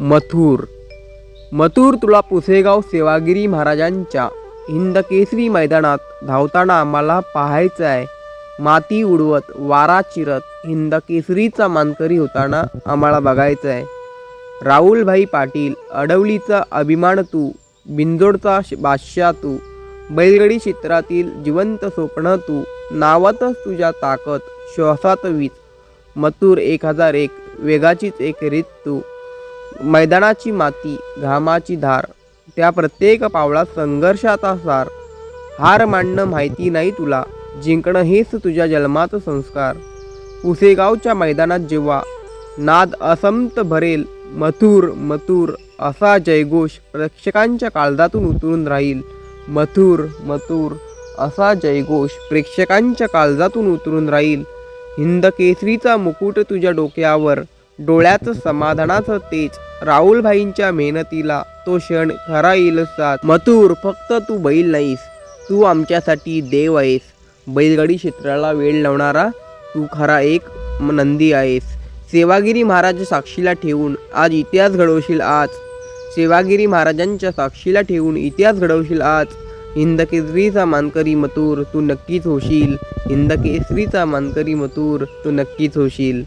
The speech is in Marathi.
मथुर. मथुर तुला पुसेगाव सेवागिरी महाराजांच्या हिंदकेसरी मैदानात धावताना आम्हाला पाहायचं आहे माती उडवत वारा चिरत हिंदकेसरीचा मानकरी होताना आम्हाला बघायचं आहे राहुलभाई पाटील अडवलीचा अभिमान तू बिंजोडचा श- बादशाह तू बैलगडी क्षेत्रातील जिवंत स्वप्न तू नावातच तुझ्या ताकद श्वासात वीज. मथुर एक हजार एक वेगाचीच एक रीत तू मैदानाची माती घामाची धार त्या प्रत्येक पावलात संघर्षाचा सार. हार मांडणं माहिती नाही तुला जिंकणं हेच तुझ्या जन्माचं संस्कार. पुसेगावच्या मैदानात जेव्हा नाद असंत भरेल मथुर मथुर असा जयघोष प्रेक्षकांच्या काळजातून उतरून राहील. मथुर मथुर असा जयघोष प्रेक्षकांच्या काळजातून उतरून राहील. हिंदकेसरीचा मुकुट तुझ्या डोक्यावर डोळ्याचं समाधानाचं तेज राहुलभाईंच्या मेहनतीला तो क्षण खरा येईल साथ मथुर फक्त तू बैल नाहीस तू आमच्यासाठी देव आहेस. बैलगाडी क्षेत्राला वेळ लावणारा तू खरा एक नंदी आहेस. सेवागिरी महाराज साक्षीला ठेवून आज इतिहास घडवशील आज. सेवागिरी महाराजांच्या साक्षीला ठेवून इतिहास घडवशील आज. हिंदकेसरीचा मानकरी मथुर तू नक्कीच होशील. हिंदकेसरीचा मानकरी मथुर तू नक्कीच होशील.